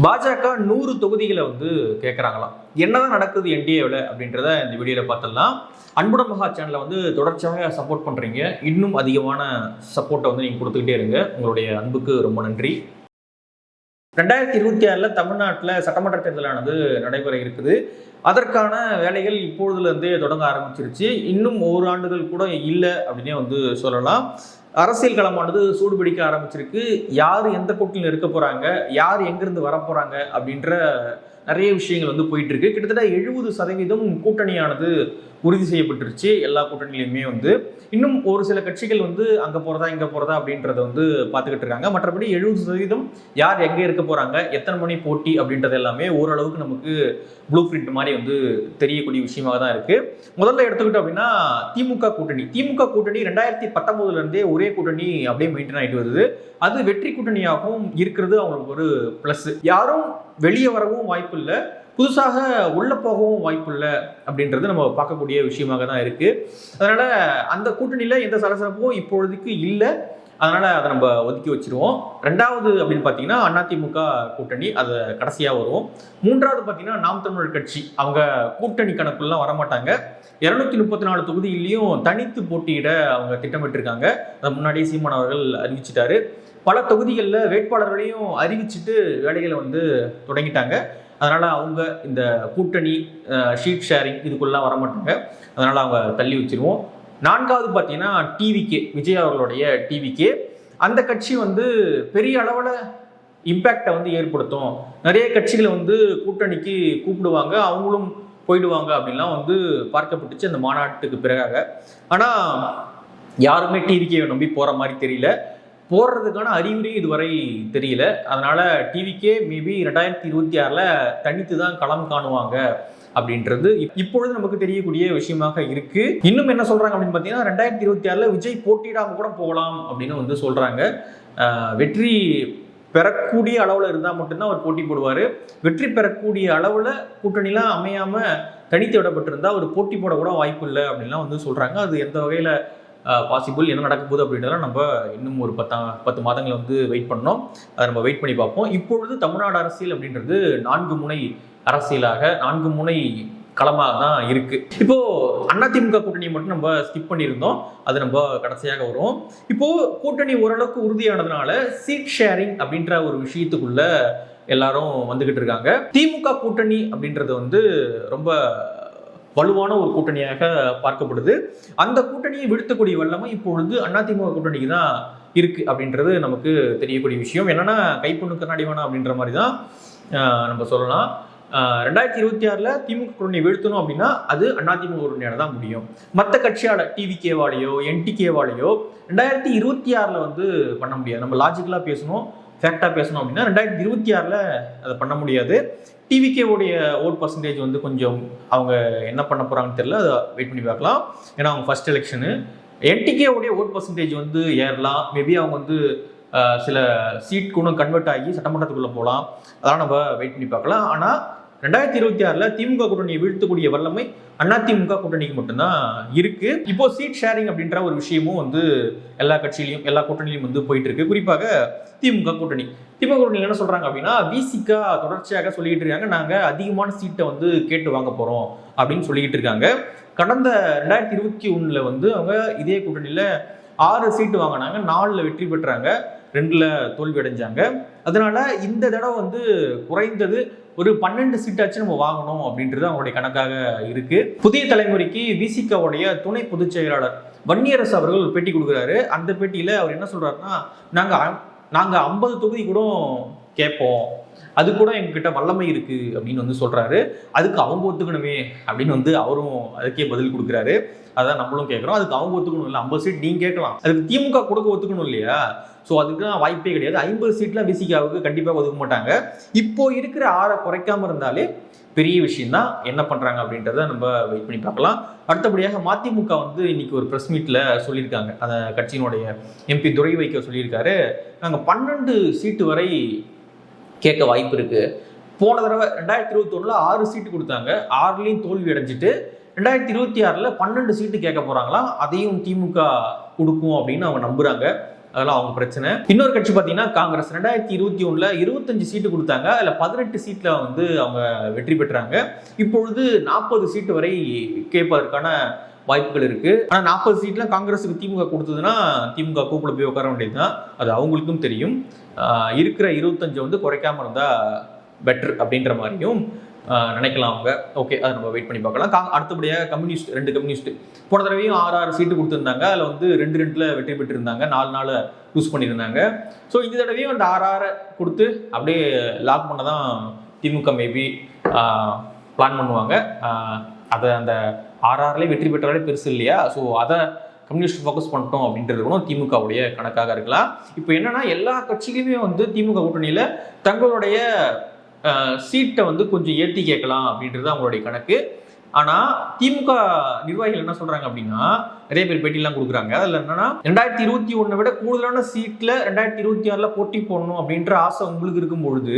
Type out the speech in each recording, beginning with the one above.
பாஜக நூறு தொகுதிகளை வந்து கேட்குறாங்களாம் என்னதான் நடக்குது என்டிஏவில் அப்படின்றத இந்த வீடியோவில் பார்த்துடலாம். அன்புடன் மகா சேனலை வந்து தொடர்ச்சியாக சப்போர்ட் பண்ணுறீங்க இன்னும் அதிகமான சப்போர்ட்டை வந்து நீங்கள் கொடுத்துக்கிட்டே இருங்க. உங்களுடைய அன்புக்கு ரொம்ப நன்றி. ரெண்டாயிரத்தி இருபத்தி ஆறில் தமிழ்நாட்டில் சட்டமன்ற தேர்தலானது நடைபெற இருக்குது. அதற்கான வேலைகள் இப்பொழுதுலேருந்தே தொடங்க ஆரம்பிச்சிருச்சு. இன்னும் ஒரு ஆண்டுகள் கூட இல்லை அப்படின்னே வந்து சொல்லலாம். அரசியல் களமானது சூடுபிடிக்க ஆரம்பிச்சிருக்கு. யார் எந்த கூட்டணியில் இருக்க போகிறாங்க யார் எங்கேருந்து வர போகிறாங்க அப்படின்ற நிறைய விஷயங்கள் வந்து போயிட்டு இருக்கு. கிட்டத்தட்ட எழுபது சதவீதம் கூட்டணியானது உறுதி செய்யப்பட்டுருச்சு. எல்லா கூட்டணியிலையுமே வந்து இன்னும் ஒரு சில கட்சிகள் வந்து அங்கே போகிறதா இங்கே போகிறதா அப்படின்றத வந்து பார்த்துக்கிட்டு இருக்காங்க. மற்றபடி எழுபது சதவீதம் யார் எங்கே இருக்க போகிறாங்க எத்தனை மணி போட்டி அப்படின்றது எல்லாமே ஓரளவுக்கு நமக்கு ப்ளூ பிரிண்ட் மாதிரி வந்து தெரியக்கூடிய விஷயமாக தான் இருக்கு. முதல்ல எடுத்துக்கிட்டோம் அப்படின்னா திமுக கூட்டணி. திமுக கூட்டணி ரெண்டாயிரத்தி பத்தொன்பதுல இருந்தே ஒரே கூட்டணி அப்படியே மெயின்டைன் ஆகிட்டு வருது. அது வெற்றி கூட்டணியாகவும் இருக்கிறது அவங்களுக்கு ஒரு ப்ளஸ் யாரும் வெளியே வரவும் வாய்ப்பு இல்லை. புதுசாக உள்ளே போகவும் வாய்ப்பு இல்லை அப்படின்றது நம்ம பார்க்கக்கூடிய விஷயமாக தான் இருக்குது அதனால் அந்த கூட்டணியில் எந்த சலசலப்பும் இப்பொழுதுக்கு இல்லை. அதனால் அதை நம்ம ஒதுக்கி வச்சுருவோம். ரெண்டாவது அப்படின்னு பார்த்தீங்கன்னா அதிமுக கூட்டணி அது கடைசியாக வரும். மூன்றாவது பார்த்தீங்கன்னா நாம் தமிழர் கட்சி. அவங்க கூட்டணி கணக்குலாம் வரமாட்டாங்க. இரநூத்தி முப்பத்தி நாலு தொகுதியிலையும் தனித்து போட்டியிட அவங்க திட்டமிட்டிருக்காங்க. அதை முன்னாடியே சீமான் அவர்கள் அறிவிச்சிட்டாரு. பல தொகுதிகளில் வேட்பாளர்களையும் அறிவிச்சிட்டு வேலைகளை வந்து தொடங்கிட்டாங்க. அதனால் அவங்க இந்த கூட்டணி ஷீட் ஷேரிங் இதுக்குள்ளலாம் வரமாட்டாங்க. அதனால் அவங்க தள்ளி வச்சிருவோம். நான்காவது பார்த்தீங்கன்னா டிவிகே விஜய் அவர்களுடைய டிவிகே அந்த கட்சி வந்து பெரிய அளவில் இம்பேக்டை வந்து ஏற்படுத்தும். நிறைய கட்சிகளை வந்து கூட்டணிக்கு கூப்பிடுவாங்க. அவங்களும் போயிடுவாங்க அப்படின்லாம் வந்து பார்க்கப்பட்டுச்சு அந்த மாநாட்டுக்கு பிறகாக. ஆனால் யாருமே டிவிகே நம்பி போகிற மாதிரி தெரியல. போடுறதுக்கான அறிகுறி இதுவரை தெரியல. அதனால டிவிக்கே மேபி ரெண்டாயிரத்தி இருபத்தி ஆறில் தனித்து தான் களம் காணுவாங்க அப்படின்றது இப்- இப்பொழுது நமக்கு தெரியக்கூடிய விஷயமாக இருக்கு. இன்னும் என்ன சொல்றாங்க அப்படின்னு பார்த்தீங்கன்னா ரெண்டாயிரத்தி இருபத்தி ஆறில் விஜய் போட்டியிடாம கூட போகலாம் அப்படின்னு வந்து சொல்றாங்க. வெற்றி பெறக்கூடிய அளவில் இருந்தால் மட்டும்தான் அவர் போட்டி போடுவார். வெற்றி பெறக்கூடிய அளவில் கூட்டணிலாம் அமையாமல் தனித்து விடப்பட்டிருந்தா அவர் போட்டி போட கூட வாய்ப்பு இல்லை அப்படின்லாம் வந்து சொல்கிறாங்க அது எந்த வகையில் பாசிபிள் என்ன நடக்க போகுது அப்படின்றதெல்லாம் நம்ம இன்னும் ஒரு பத்தா பத்து மாதங்கள் வந்து வெயிட் பண்ணோம் அதை நம்ம வெயிட் பண்ணி பார்ப்போம். இப்பொழுது தமிழ்நாடு அரசியல் அப்படின்றது நான்கு முனை அரசியலாக நான்கு முனை களமாக தான் இருக்கு. இப்போ அதிமுக கூட்டணியை மட்டும் நம்ம ஸ்கிப் பண்ணியிருந்தோம். அது நம்ம கடைசியாக வரும். இப்போ கூட்டணி ஓரளவுக்கு உறுதியானதுனால சீட் ஷேரிங் அப்படின்ற ஒரு விஷயத்துக்குள்ள எல்லாரும் வந்துகிட்டு இருக்காங்க. திமுக கூட்டணி அப்படின்றது வந்து ரொம்ப வலுவான ஒரு கூட்டணியாக பார்க்கப்படுது. அந்த கூட்டணியை விடுத்தக்கூடிய வல்லமை இப்பொழுது அதிமுக கூட்டணிக்கு தான் இருக்கு அப்படின்றது நமக்கு தெரியக்கூடிய விஷயம். என்னன்னா கைப்பொண்ணு கண்ணாடி வேணாம் அப்படின்ற மாதிரி தான் நம்ம சொல்லலாம். ரெண்டாயிரத்தி இருபத்தி ஆறில் திமுக கூட்டணி வீழ்த்தணும் அப்படின்னா அது அதிமுக கூட்டணியால தான் முடியும். மற்ற கட்சியால டிவிகேவாலேயோ என்டிகேவாலேயோ ரெண்டாயிரத்தி இருபத்தி ஆறில் வந்து பண்ண முடியாது. நம்ம லாஜிக்கலாக பேசணும். ஃபேக்டாக பேசணும் அப்படின்னா ரெண்டாயிரத்தி இருபத்தி ஆறில் அதை பண்ண முடியாது. டிவிகேவுடைய ஓட் பர்சன்டேஜ் வந்து கொஞ்சம் அவங்க என்ன பண்ண போகிறாங்கன்னு தெரியல. அதை வெயிட் பண்ணி பார்க்கலாம். ஏன்னா அவங்க ஃபர்ஸ்ட் எலெக்ஷனு என்டிகேவுடைய ஓட் பர்சன்டேஜ் வந்து ஏறலாம். மேபி அவங்க வந்து சில சீட் கூட கன்வெர்ட் ஆகி சட்டமன்றத்துக்குள்ளே போகலாம். அதெல்லாம் நம்ம வெயிட் பண்ணி பார்க்கலாம். ஆனால் ரெண்டாயிரத்தி இருபத்தி ஆறில் திமுக கூட்டணியை வீழ்த்தக்கூடிய வல்லமை அதிமுக கூட்டணிக்கு மட்டும்தான் இருக்கு. இப்போ சீட் ஷேரிங் அப்படின்ற ஒரு விஷயமும் வந்து எல்லா கட்சியிலையும் எல்லா கூட்டணியிலும் வந்து போயிட்டு இருக்கு. குறிப்பாக திமுக கூட்டணி. திமுக கூட்டணி என்ன சொல்றாங்க அப்படின்னா விசிகா தொடர்ச்சியாக சொல்லிட்டு இருக்காங்க. நாங்க அதிகமான சீட்டை வந்து கேட்டு வாங்க போறோம் அப்படின்னு சொல்லிட்டு இருக்காங்க. கடந்த ரெண்டாயிரத்தி இருபத்தி ஒண்ணுல வந்து அவங்க இதே கூட்டணியில ஆறு சீட்டு வாங்கினாங்க. நாலுல வெற்றி பெற்றாங்க. ரெண்டுல தோல்வி அடைஞ்சாங்க. அதனால இந்த தடவை வந்து குறைந்தது ஒரு பன்னெண்டு சீட்டாச்சும் நம்ம வாங்கணும் அப்படின்றது அவங்களுடைய கணக்காக இருக்கு. புதிய தலைமுறைக்கு விசிகாவுடைய துணை பொதுச் செயலாளர் வன்னியரசு அவர்கள் ஒரு பேட்டி கொடுக்குறாரு. அந்த பேட்டியில் அவர் என்ன சொல்றாருன்னா நாங்க நாங்கள் நாங்க ஐம்பது தொகுதி கூட கேட்போம். அது கூட எங்ககிட்ட வல்லமை இருக்கு அப்படின்னு வந்து சொல்றாரு. அதுக்கு அவங்க ஒத்துக்கணுமே அப்படின்னு வந்து அவரும் அதுக்கே பதில் கொடுக்குறாரு. அதான் நம்மளும் கேட்குறோம். அதுக்கு அவங்க ஒத்துக்கணும் இல்லை ஐம்பது சீட் நீங்க கேட்கலாம். அதுக்கு திமுக கொடுக்க ஒத்துக்கணும் இல்லையா? ஸோ அதுக்கெல்லாம் வாய்ப்பே கிடையாது. ஐம்பது சீட்லாம் விசிகாவுக்கு கண்டிப்பாக ஒதுக்க மாட்டாங்க. இப்போ இருக்கிற ஆறை குறைக்காம இருந்தாலே பெரிய விஷயம் தான். என்ன பண்ணுறாங்க அப்படின்றத நம்ம வெயிட் பண்ணி பார்க்கலாம். அடுத்தபடியாக மதிமுக வந்து இன்னைக்கு ஒரு ப்ரெஸ் மீட்டில் சொல்லியிருக்காங்க. அந்த கட்சியினுடைய எம்பி துரை வைக்க சொல்லியிருக்காரு. நாங்கள் பன்னெண்டு சீட்டு வரை கேட்க வாய்ப்பு இருக்கு. போன தடவை ரெண்டாயிரத்தி இருபத்தொன்னுல ஆறு சீட்டு கொடுத்தாங்க. ஆறுலேயும் தோல்வி அடைஞ்சிட்டு ரெண்டாயிரத்தி இருபத்தி ஆறில் பன்னெண்டு சீட்டு கேட்க போறாங்களாம் அதையும் திமுக கொடுக்கும் அப்படின்னு அவங்க நம்புறாங்க. அதெல்லாம் அவங்க பிரச்சனை. இன்னொரு கட்சி பார்த்தீங்கன்னா காங்கிரஸ். ரெண்டாயிரத்தி இருபத்தி ஒண்ணுல இருபத்தஞ்சு சீட்டு கொடுத்தாங்க. அதில் பதினெட்டு சீட்டில் வந்து அவங்க வெற்றி பெற்றாங்க. இப்பொழுது நாற்பது சீட்டு வரை கேட்பதற்கான வாய்ப்புகள் இருக்கு. ஆனால் நாற்பது சீட்லாம் காங்கிரஸுக்கு திமுக கொடுத்ததுன்னா திமுக கூப்பிட போய் உட்கார வேண்டியதுதான். அது அவங்களுக்கும் தெரியும். இருக்கிற இருபத்தஞ்சு வந்து குறைக்காம இருந்தா பெட்டர் அப்படின்ற மாதிரியும் நினைக்கலாம் அவங்க. ஓகே அதை நம்ம வெயிட் பண்ணி பார்க்கலாம். கா- அடுத்தபடியாக கம்யூனிஸ்ட் ரெண்டு கம்யூனிஸ்ட். போன தடவையும் ஆறு ஆறு சீட்டு கொடுத்துருந்தாங்க. அதில் வந்து ரெண்டு ரெண்டில் வெற்றி பெற்றிருந்தாங்க. நாலு நாள் யூஸ் பண்ணியிருந்தாங்க. ஸோ இந்த தடவையும் அந்த ஆறு ஆறை கொடுத்து அப்படியே லாக் பண்ண தான் திமுக மேபி பிளான் பண்ணுவாங்க. அதை அந்த ஆர்ஆர்லேயே வெற்றி பெற்றாலே பெருசு இல்லையா? ஸோ அதை கம்யூனிஸ்ட் ஃபோக்கஸ் பண்ணிட்டோம் அப்படின்றது கூட திமுகவுடைய கணக்காக இருக்கலாம். இப்போ என்னன்னா எல்லா கட்சிகளுமே வந்து திமுக கூட்டணியில் தங்களுடைய சீட்டை வந்து கொஞ்சம் ஏற்றி கேட்கலாம் அப்படின்றது அவங்களுடைய கணக்கு. ஆனால் திமுக நிர்வாகிகள் என்ன சொல்றாங்க அப்படின்னா நிறைய பேர் பேட்டிலாம் கொடுக்குறாங்க. அதில் என்னன்னா ரெண்டாயிரத்தி இருபத்தி ஒன்றை விட கூடுதலான சீட்டில் ரெண்டாயிரத்தி இருபத்தி ஆறில் போட்டி போடணும் அப்படின்ற ஆசை உங்களுக்கு இருக்கும் பொழுது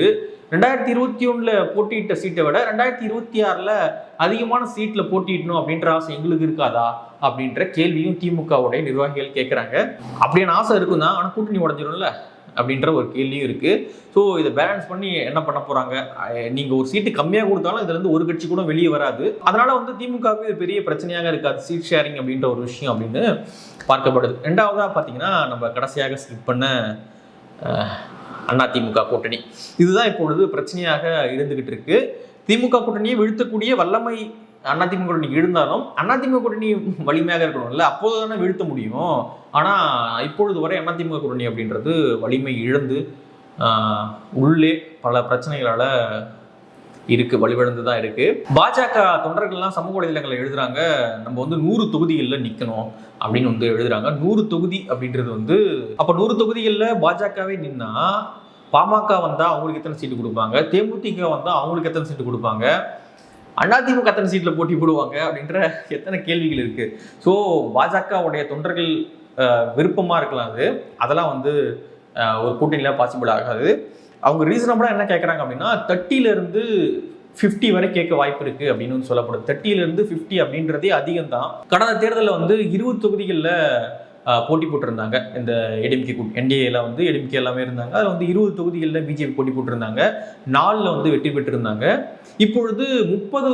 ரெண்டாயிரத்தி இருபத்தி ஒண்ணுல போட்டியிட்ட சீட்டை விட ரெண்டாயிரத்தி இருபத்தி ஆறுல அதிகமான சீட்ல போட்டியிடணும் அப்படின்ற ஆசை எங்களுக்கு இருக்காதா? அப்படின்ற கேள்வியும் திமுகவுடைய நிர்வாகிகள் கேட்குறாங்க அப்படியான ஆசை இருக்கும் தான் ஆனால் கூட்டணி உடஞ்சிடும்ல அப்படின்ற ஒரு கேள்வியும் இருக்குது ஸோ இதை பேலன்ஸ் பண்ணி என்ன பண்ண போகிறாங்க நீங்கள் ஒரு சீட்டு கம்மியாக கொடுத்தாலும் இதுலேருந்து ஒரு கட்சி கூட வெளியே வராது. அதனால் வந்து திமுகவுக்கு இது பெரிய பிரச்சனையாக இருக்காது. சீட் ஷேரிங் அப்படின்ற ஒரு விஷயம் அப்படின்னு பார்க்கப்படுது. ரெண்டாவதாக பார்த்தீங்கன்னா நம்ம கடைசியாக ஸ்கிப் பண்ண அண்ணா திமுக கூட்டணி. இதுதான் இப்பொழுது பிரச்சனையாக இருந்துகிட்டு இருக்கு. திமுக கூட்டணியை வீழ்த்தக்கூடிய வல்லமை அதிமுக கூட்டணி இருந்தாலும் அதிமுக கூட்டணி வலிமையாக இருக்கணும்ல அப்போது தானே வீழ்த்த முடியும். ஆனால் இப்பொழுது வரை அதிமுக கூட்டணி அப்படின்றது வலிமை இழந்து உள்ளே பல பிரச்சனைகளால் இருக்கு வலுவிழந்து தான் இருக்கு. பாஜக தொண்டர்கள்லாம் சமூக வலைதளங்களில் எழுதுறாங்க நம்ம வந்து நூறு தொகுதிகளில் நிற்கணும் அப்படின்னு வந்து எழுதுறாங்க. நூறு தொகுதி அப்படின்றது வந்து அப்போ நூறு தொகுதிகளில் பாஜகவே நின்னா பாமக வந்தால் அவங்களுக்கு எத்தனை சீட்டு கொடுப்பாங்க? தேமுதிக வந்தால் அவங்களுக்கு எத்தனை சீட்டு கொடுப்பாங்க? அதிமுக எத்தனை சீட்டில் போட்டி போடுவாங்க அப்படின்ற எத்தனை கேள்விகள் இருக்குது ஸோ பாஜகவுடைய தொண்டர்கள் விருப்பமாக இருக்கலாம் அது. அதெல்லாம் வந்து ஒரு கூட்டணியில் பாசிபிள் ஆகாது. அவங்க ரீசனபிளாக என்ன கேட்குறாங்க அப்படின்னா தேர்ட்டிலேருந்து ஃபிஃப்டி வரை கேட்க வாய்ப்பு இருக்குது அப்படின்னு சொல்லப்படுது 30 ஃபிஃப்டி அப்படின்றதே அதிகம் தான் கடந்த தேர்தலில் வந்து இருபது தொகுதிகளில் போட்டி போட்டிருந்தாங்க. இந்த எடிஎம்கே என்டிஏல வந்து எடிஎம்கே எல்லாமே இருந்தாங்க. அதில் வந்து இருபது தொகுதிகளில் பிஜேபி போட்டி போட்டிருந்தாங்க. நாலில் வந்து வெற்றி பெற்றிருந்தாங்க. இப்பொழுது முப்பது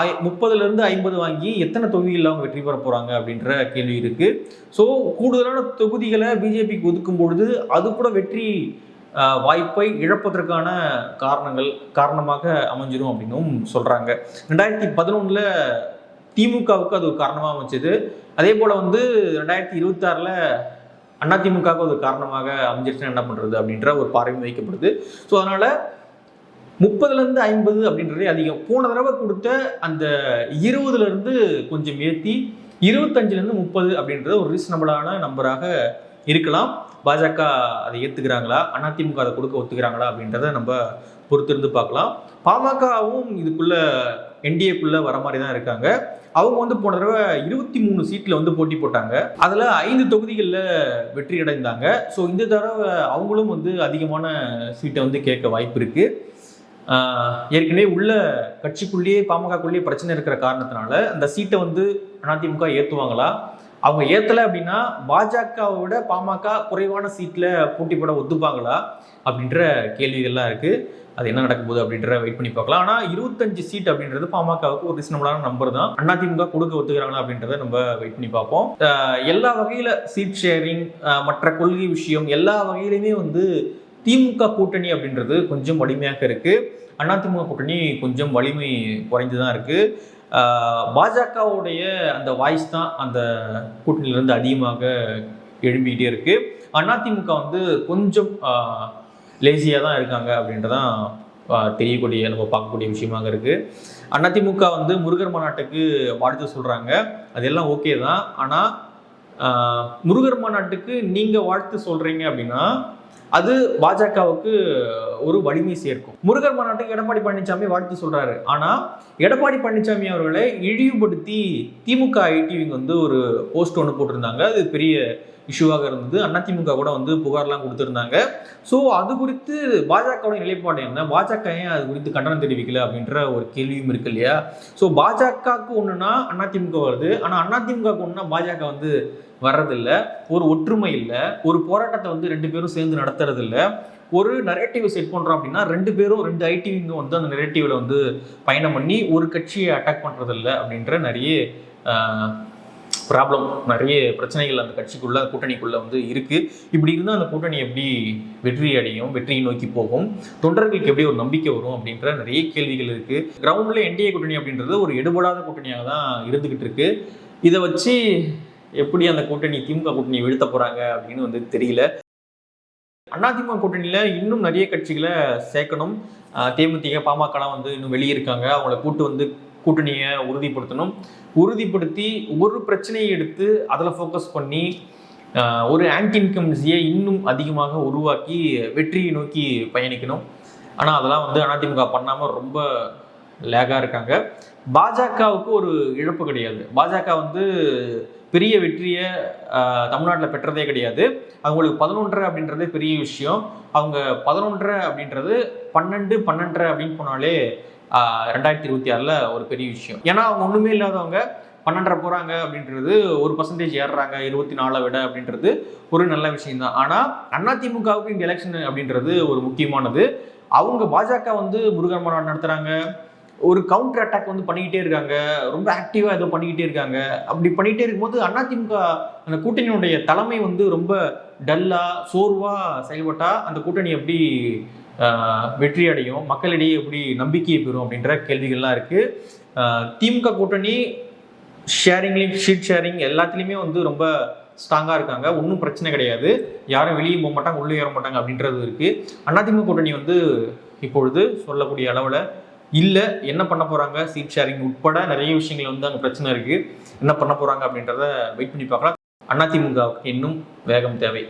ஐ முப்பதுல இருந்து ஐம்பது வாங்கி எத்தனை தொகுதிகளில் அவங்க வெற்றி பெற போறாங்க அப்படின்ற கேள்வி இருக்கு. ஸோ கூடுதலான தொகுதிகளை பிஜேபிக்கு ஒதுக்கும் பொழுது அது கூட வெற்றி வாய்ப்பை இழப்பதற்கான காரணங்கள் காரணமாக அமைஞ்சிடும் அப்படின்னும் சொல்றாங்க. ரெண்டாயிரத்தி பதினொன்னுல திமுகவுக்கு அது ஒரு காரணமாக அமைச்சது அதே போல் வந்து ரெண்டாயிரத்தி இருபத்தாறில் அதிமுகவுக்கு அது காரணமாக அமைஞ்சிருச்சுன்னா என்ன பண்ணுறது அப்படின்ற ஒரு பார்வையும் வைக்கப்படுது. ஸோ அதனால் முப்பதுலேருந்து ஐம்பது அப்படின்றதே அதிகம். போன தடவை கொடுத்த அந்த இருபதுலேருந்து கொஞ்சம் ஏற்றி இருபத்தஞ்சிலேருந்து முப்பது அப்படின்றது ஒரு ரீசனபிளான நம்பராக இருக்கலாம். பாஜக அதை ஏத்துக்கிறாங்களா? அதிமுக அதை கொடுக்க ஒத்துக்கிறாங்களா அப்படின்றத நம்ம பொறுத்திருந்து பார்க்கலாம். பாமகவும் இதுக்குள்ளே என்டிஏக்குள்ளே வர மாதிரி தான் இருக்காங்க. அவங்க வந்து போன தடவை இருபத்தி மூணு சீட்டில் வந்து போட்டி போட்டாங்க. அதில் ஐந்து தொகுதிகளில் வெற்றி அடைந்தாங்க. ஸோ இந்த தடவை அவங்களும் வந்து அதிகமான சீட்டை வந்து கேட்க வாய்ப்பு இருக்கு. ஏற்கனவே உள்ள கட்சிக்குள்ளேயே பாமகக்குள்ளேயே பிரச்சனை இருக்கிற காரணத்தினால அந்த சீட்டை வந்து அதிமுக ஏற்றுவாங்களா அவங்க ஏத்தல அப்படின்னா பாஜகவை விட பாமக குறைவான சீட்ல போட்டி போட ஒத்துப்பாங்களா அப்படின்ற கேள்விகள்லாம் இருக்கு. அது என்ன நடக்க போகுது அப்படின்ற வெயிட் பண்ணி பார்க்கலாம். ஆனால் இருபத்தஞ்சு சீட் அப்படின்றது பாமகவுக்கு ஒரு ரீசனபிளான நம்பர் தான். அதிமுக கொடுக்க ஒத்துக்கிறாங்களா அப்படின்றத நம்ம வெயிட் பண்ணி பார்ப்போம். எல்லா வகையில சீட் ஷேரிங் மற்ற கொள்கை விஷயம் எல்லா வகையிலுமே வந்து திமுக கூட்டணி அப்படின்றது கொஞ்சம் வலிமையாக இருக்கு. அதிமுக கூட்டணி கொஞ்சம் வலிமை குறைஞ்சு தான் இருக்கு. பாஜகவுடைய அந்த வாய்ஸ் தான் அந்த கூட்டணியிலிருந்து அதிகமாக எழும்பிக்கிட்டே இருக்கு. அதிமுக வந்து கொஞ்சம் லேசியாக தான் இருக்காங்க அப்படின்றதான் தெரியக்கூடிய நம்ம பார்க்கக்கூடிய விஷயமாக இருக்கு. அதிமுக வந்து முருகர் மாநாட்டுக்கு வாழ்த்து சொல்றாங்க. அதெல்லாம் ஓகே தான். ஆனால் முருகர் மாநாட்டுக்கு நீங்க வாழ்த்து சொல்றீங்க அப்படின்னா அது பாஜகவுக்கு ஒரு வலிமை சேர்க்கும். முருகர் மாநாட்டுக்கு எடப்பாடி பழனிசாமி வாழ்த்து சொல்றாரு. ஆனா எடப்பாடி பழனிசாமி அவர்களை இழிவுபடுத்தி திமுக ஐடிவிங்க வந்து ஒரு போஸ்ட் ஒன்று போட்டிருந்தாங்க. அது பெரிய இஷ்யூவாக இருந்தது. அதிமுக கூட வந்து புகார்லாம் கொடுத்துருந்தாங்க. ஸோ அது குறித்து பாஜகவோட நிலைப்பாடு என்ன? பாஜக ஏன் அது குறித்து கண்டனம் தெரிவிக்கல அப்படின்ற ஒரு கேள்வியும் இருக்கு இல்லையா? ஸோ பாஜகவுக்கு ஒன்றுனா அதிமுக வருது. ஆனால் அதிமுகவுக்கு ஒன்றுனா பாஜக வந்து வர்றதில்ல. ஒரு ஒற்றுமை இல்லை. ஒரு போராட்டத்தை வந்து ரெண்டு பேரும் சேர்ந்து நடத்துறது இல்லை ஒரு நரேட்டிவ் செட் பண்ணுறோம் அப்படின்னா ரெண்டு பேரும் ரெண்டு ஐடிவிங்க வந்து அந்த நெரேட்டிவில் வந்து பயணம் பண்ணி ஒரு கட்சியை அட்டாக் பண்ணுறதில்ல அப்படின்ற நிறைய ப்ராப்ளம் நிறைய பிரச்சனைகள் அந்த கட்சிக்குள்ள அந்த கூட்டணிக்குள்ள வந்து இருக்கு. இப்படி இருந்தால் அந்த கூட்டணி எப்படி வெற்றி அடையும் வெற்றியை நோக்கி போகும்? தொண்டர்களுக்கு எப்படி ஒரு நம்பிக்கை வரும் அப்படின்ற நிறைய கேள்விகள் இருக்கு. கிரவுண்ட்ல என்டிஏ கூட்டணி அப்படின்றது ஒரு எடுபடாத கூட்டணியாக தான் இருந்துகிட்டு இருக்கு. இதை வச்சு எப்படி அந்த கூட்டணி திமுக கூட்டணி வீழ்த்த போறாங்க அப்படின்னு வந்து தெரியல. அதிமுக கூட்டணியில் இன்னும் நிறைய கட்சிகளை சேர்க்கணும். தேமுதிக பாமகலாம் வந்து இன்னும் வெளியே இருக்காங்க. அவங்கள கூட்டு வந்து கூட்டணியை உறுதிப்படுத்தணும். உறுதிப்படுத்தி ஒரு பிரச்சனையை எடுத்து அதில் ஃபோக்கஸ் பண்ணி ஒரு ஆன்டி இன்கம்ஸியை இன்னும் அதிகமாக உருவாக்கி வெற்றியை நோக்கி பயணிக்கணும். ஆனால் அதெல்லாம் வந்து அதிமுக பண்ணாமல் ரொம்ப லேகாக இருக்காங்க. பாஜகவுக்கு ஒரு இழப்பு கிடையாது. பாஜக வந்து பெரிய வெற்றியை தமிழ்நாட்டில் பெற்றதே கிடையாது. அவங்களுக்கு பதினொன்றரை அப்படின்றது பெரிய விஷயம். அவங்க பதினொன்றரை அப்படின்றது பன்னெண்டு பன்னெண்டரை அப்படின்னு போனாலே ரெண்டாயிரத்தி இருபத்தி ஆறில் ஒரு பெரிய விஷயம். ஏன்னா அவங்க ஒன்றுமே இல்லாதவங்க பன்னெண்டரை போகிறாங்க அப்படின்றது ஒரு பர்சன்டேஜ் ஏறுறாங்க இருபத்தி நாலை விட அப்படின்றது ஒரு நல்ல விஷயம்தான். ஆனால் அதிமுகவுக்கு இந்த எலெக்ஷன் அப்படின்றது ஒரு முக்கியமானது. அவங்க பாஜக வந்து முருகன் மாநாடு நடத்துகிறாங்க ஒரு கவுண்டர் அட்டாக் வந்து பண்ணிக்கிட்டே இருக்காங்க. ரொம்ப ஆக்டிவாக ஏதோ பண்ணிக்கிட்டே இருக்காங்க. அப்படி பண்ணிக்கிட்டே இருக்கும்போது அதிமுக அந்த கூட்டணியினுடைய தலைமை வந்து ரொம்ப டல்லாக சோர்வாக செயல்பட்டால் அந்த கூட்டணி எப்படி வெற்றி அடையும் மக்களிடையே எப்படி நம்பிக்கையை பெறும் அப்படின்ற கேள்விகள்லாம் இருக்குது திமுக கூட்டணி ஷேரிங்லேயும் ஷீட் ஷேரிங் எல்லாத்துலேயுமே வந்து ரொம்ப ஸ்ட்ராங்காக இருக்காங்க. ஒன்றும் பிரச்சனை கிடையாது. யாரும் வெளியே போக மாட்டாங்க உள்ளே ஏற மாட்டாங்க அப்படின்றது இருக்குது அதிமுக கூட்டணி வந்து இப்பொழுது சொல்லக்கூடிய அளவில் இல்லை. என்ன பண்ண போகிறாங்க சீட் ஷேரிங் உட்பட நிறைய விஷயங்கள் வந்து அங்கே பிரச்சனை இருக்குது என்ன பண்ண போகிறாங்க அப்படின்றத வெயிட் பண்ணி பார்க்கலாம். அதிமுகவுக்கு இன்னும் வேகம் தேவை.